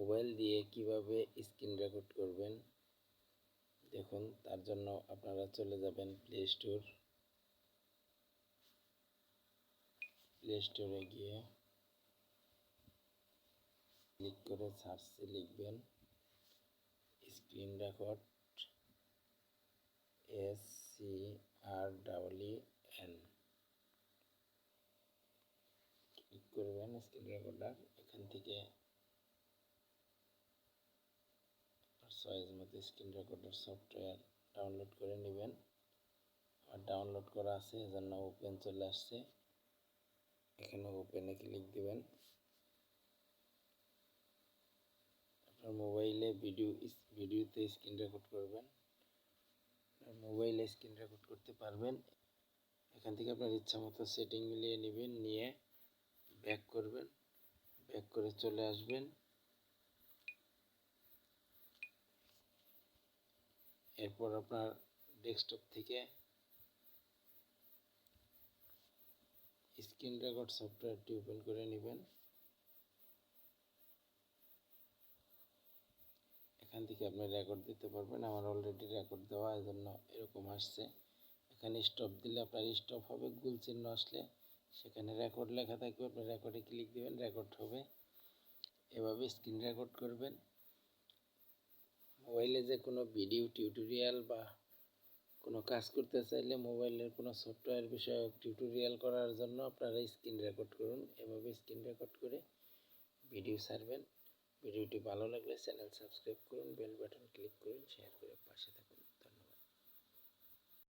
Mobile দিয়ে কীভাবে screen record করবেন, দেখুন, তার জন্য আপনারা চলে যাবেন প্লে স্টোর প্লে স্টোরে গিয়ে ক্লিক করে সার্চে লিখবেন, screen record S C R double E N click করবেন স্ক্রিন রেকর্ডার, এখান থেকে চয়েস মতো স্ক্রিন রেকর্ডার সফটওয়্যার ডাউনলোড করে নেবেন। আর ডাউনলোড করা আছে, এজন্য ওপেন চলে আসছে। এখানে ওপেনে ক্লিক দিবেন। আপনার মোবাইলে ভিডিও ভিডিওতে স্ক্রিন রেকর্ড করবেন। মোবাইলে স্ক্রিন রেকর্ড করতে পারবেন। এখান থেকে আপনার ইচ্ছা মতো সেটিং মিলিয়ে নেবেন, নিয়ে ব্যাক করবেন। ব্যাক করে চলে আসবেন। এরপর আপনার ডেস্কটপ থেকে স্ক্রিন রেকর্ড সফটওয়্যারটি ওপেন করে নেবেন। এখান থেকে আপনি রেকর্ড দিতে পারবেন। আমার অলরেডি রেকর্ড দেওয়া জন্য এরকম আসছে। এখানে স্টপ দিলে আপনার স্টপ হবে, গুল চিহ্ন আসলে সেখানে রেকর্ড লেখা থাকবে। আপনি রেকর্ডে ক্লিক দেবেন রেকর্ড হবে। এভাবে স্ক্রিন রেকর্ড করবেন। মোবাইলে যে কোনো ভিডিও টিউটোরিয়াল বা কোনো কাজ করতে চাইলে মোবাইলের কোনো সফটওয়্যার বিষয়ক টিউটোরিয়াল করার জন্য আপনারা স্ক্রিন রেকর্ড করুন। এভাবে স্ক্রিন রেকর্ড করে ভিডিও ছাড়বেন। ভিডিওটি ভালো লাগলে চ্যানেল সাবস্ক্রাইব করুন, বেল বাটন ক্লিক করুন, শেয়ার করে পাশে থাকুন।